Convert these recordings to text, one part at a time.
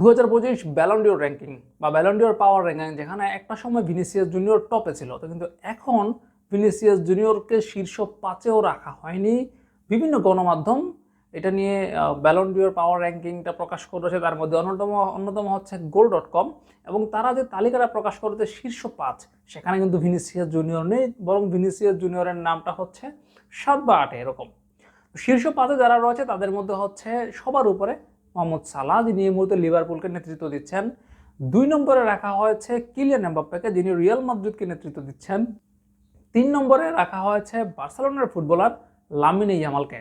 দু হাজার পঁচিশ ব্যালন্ডিওর র্যাঙ্কিং বা ব্যালন্ডিওর পাওয়ার র্যাঙ্কিং যেখানে একটা সময় ভিনিসিয়াস জুনিয়র টপে ছিল। তো কিন্তু এখন ভিনিসিয়াস জুনিয়রকে শীর্ষ পাঁচেও রাখা হয়নি। বিভিন্ন গণমাধ্যম এটা নিয়ে ব্যালন্ডিওর পাওয়ার র্যাঙ্কিংটা প্রকাশ করেছে। তার মধ্যে অন্যতম অন্যতম হচ্ছে গোল ডট কম এবং তারা যে তালিকাটা প্রকাশ করেছে শীর্ষ পাঁচ, সেখানে কিন্তু ভিনিসিয়াস জুনিয়র নেই, বরং ভিনিসিয়াস জুনিয়রের নামটা হচ্ছে সাত বা আটে এরকম। শীর্ষ পাঁচে যারা রয়েছে, তাদের মধ্যে হচ্ছে সবার উপরে মোহাম্মদ সালাহ, যিনি এই মুহূর্তে লিভারপুলকে নেতৃত্ব দিচ্ছেন। দুই নম্বরে রাখা হয়েছে কিলিয়ান এমবাপ্পেকে, যিনি রিয়াল মাদ্রিদকে নেতৃত্ব দিচ্ছেন। তিন নম্বরে রাখা হয়েছে বার্সেলোনার ফুটবলার লামিনে ইয়ামালকে।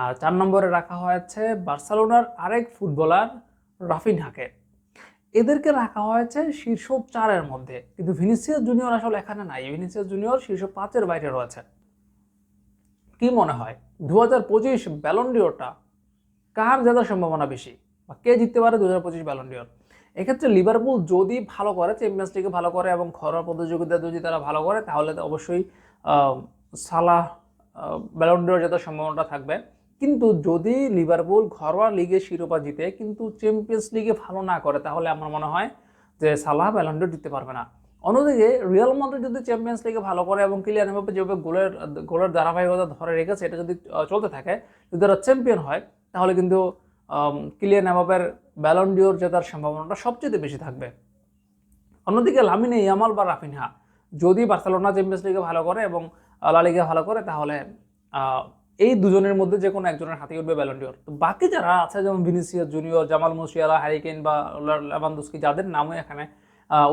আর চার নম্বরে রাখা হয়েছে বার্সেলোনার আরেক ফুটবলার রাফিনহাকে। এদেরকে রাখা হয়েছে শীর্ষ চারের মধ্যে। কিন্তু ভিনিসিয়াস জুনিয়র আসলে এখানে নাই। ভিনিসিয়াস জুনিয়র শীর্ষ পাঁচের বাইরে রয়েছে। কি মনে হয়? দু হাজার পঁচিশ ব্যালন্ডিওরটা কার জেতার সম্ভাবনা বেশি? বা কে জিততে পারে দু হাজার পঁচিশ ব্যালন্ডিওর এক্ষেত্রে লিভারপুল যদি ভালো করে চ্যাম্পিয়ন্স লিগে ভালো করে এবং ঘরোয়া প্রতিযোগিতা যদি তারা ভালো করে, তাহলে তো অবশ্যই সালাহ ব্যালন্ডিওর জেতার সম্ভাবনাটা থাকবে। কিন্তু যদি লিভারপুল ঘরোয়া লিগে শিরোপা জিতে কিন্তু চ্যাম্পিয়ন্স লিগে ভালো না করে, তাহলে আমার মনে হয় যে সালাহ ব্যালন্ডিওর জিততে পারবে না। অন্যদিকে রিয়াল মাদ্রিদ যদি চ্যাম্পিয়ন্স লিগে ভালো করে এবং কিলিয়ান এমবাপ্পে যেভাবে গোলের গোলের ধারাবাহিকতা ধরে রেখেছে, এটা যদি চলতে থাকে, যদি তারা চ্যাম্পিয়ন হয় তাহলে কিন্তু আম, কিলিয়ান এমবাপ্পের ব্যালন্ডিওর জেতার সম্ভাবনাটা সবচেয়ে বেশি থাকবে। অন্যদিকে লামিনে ইয়ামাল বা রাফিনহা যদি বার্সেলোনা চ্যাম্পিয়ন্স লিগে ভালো করে এবং লা লিগে ভালো করে তাহলে এই দুজনের মধ্যে যে কোনো একজনের হাতে উঠবে ব্যালন্ডিওর তো বাকি যারা আছে যেমন Vinicius Junior Jamal Musiala Harry Kane বা লেভানদুস্কি যাদের নামও এখানে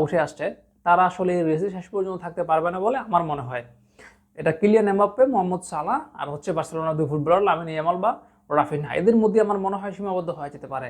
উঠে আসছে তারা আসলে এই রেসে শেষ পর্যন্ত থাকতে পারবে না বলে আমার মনে হয়। এটা কিলিয়ান এমবাপ্পে মোহাম্মদ সালা আর হচ্ছে বার্সেলোনা দুই ফুটবলার লামিন ইয়ামাল বা রাফিনহা এদের মধ্যে আমার মনে হয় সীমাবদ্ধ হয়ে যেতে পারে।